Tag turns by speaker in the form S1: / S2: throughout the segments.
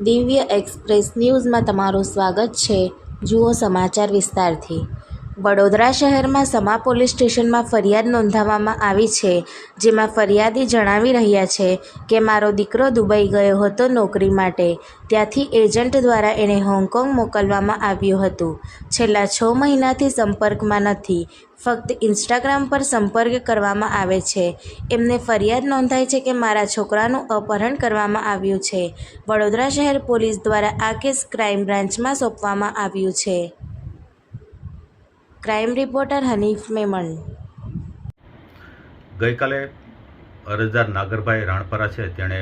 S1: દિવ્ય એક્સપ્રેસ ન્યૂઝમાં તમારું સ્વાગત છે. જુઓ સમાચાર વિસ્તારથી. વડોદરા શહેરમાં સમા પોલીસ સ્ટેશનમાં ફરિયાદ નોંધાવવામાં આવી છે, જેમાં ફરિયાદી જણાવી રહ્યા છે કે મારો દીકરો દુબઈ ગયો હતો નોકરી માટે. ત્યાંથી એજન્ટ દ્વારા એને હોંગકોંગ મોકલવામાં આવ્યું હતું. છેલ્લા છ મહિનાથી સંપર્કમાં નથી. ફક્ત ઇન્સ્ટાગ્રામ પર સંપર્ક કરવામાં આવે છે. એમને ફરિયાદ નોંધાઈ છે કે મારા છોકરાનું અપહરણ કરવામાં આવ્યું છે. વડોદરા શહેર પોલીસ દ્વારા આ કેસ ક્રાઇમ બ્રાન્ચમાં સોંપવામાં આવ્યું છે. ક્રાઇમ રિપોર્ટર હનીફ મેમણ
S2: ગઈકાલે અરજદાર નાગરભાઈ રાણપરા છે. તેણે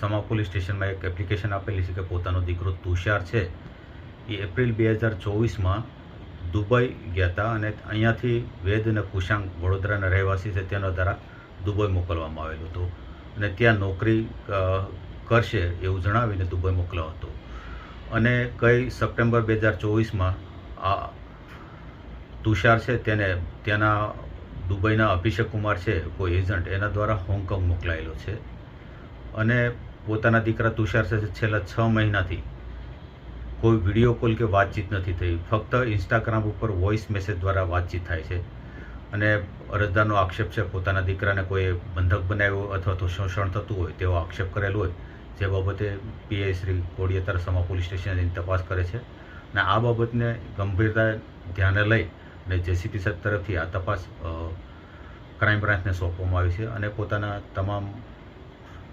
S2: સમા પોલીસ સ્ટેશનમાં એક એપ્લિકેશન આપેલી છે કે પોતાનો દીકરો તુષાર છે. એ એપ્રિલ બે હજાર ચોવીસમાં દુબઈ ગયા હતા અને અહીંયાથી વેદ અને કુશાંગ વડોદરાના રહેવાસી છે. તેના દ્વારા દુબઈ મોકલવામાં આવેલું હતું. અને ત્યાં નોકરી કરશે એવું જણાવીને દુબઈ મોકલ્યો હતો. અને કઈ સપ્ટેમ્બર બે હજાર ચોવીસમાં આ તુષાર છે, તેને ત્યાંના દુબઈના અભિષેક કુમાર છે, કોઈ એજન્ટ, એના દ્વારા હોંગકોંગ મોકલાયેલો છે. અને પોતાના દીકરા તુષાર સાથે છેલ્લા છ મહિનાથી કોઈ વીડિયો કોલ કે વાતચીત નથી થઈ. ફક્ત ઇન્સ્ટાગ્રામ ઉપર વોઇસ મેસેજ દ્વારા વાતચીત થાય છે. અને અરજદારનો આક્ષેપ છે, પોતાના દીકરાને કોઈ બંધક બનાવ્યો અથવા તો શોષણ થતું હોય તેવો આક્ષેપ કરેલો હોય, જે બાબતે પીઆઈ શ્રી કોડિયેતર સમા પોલીસ સ્ટેશનની તપાસ કરે છે. અને આ બાબતને ગંભીરતા ધ્યાને લઈ અને જેસીપી સાહેબ તરફથી આ તપાસ ક્રાઇમ બ્રાન્ચને સોંપવામાં આવી છે અને પોતાના તમામ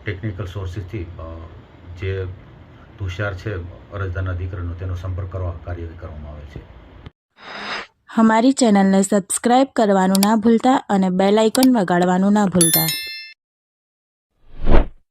S2: ટેકનિકલ સોર્સીસથી જે તુષાર છે અરજદારના દીકરાનો તેનો સંપર્ક કરવા કાર્યવાહી કરવામાં આવે છે.
S3: અમારી ચેનલને સબસ્ક્રાઇબ કરવાનું ના ભૂલતા અને બેલ આઇકન વગાડવાનું ના ભૂલતા.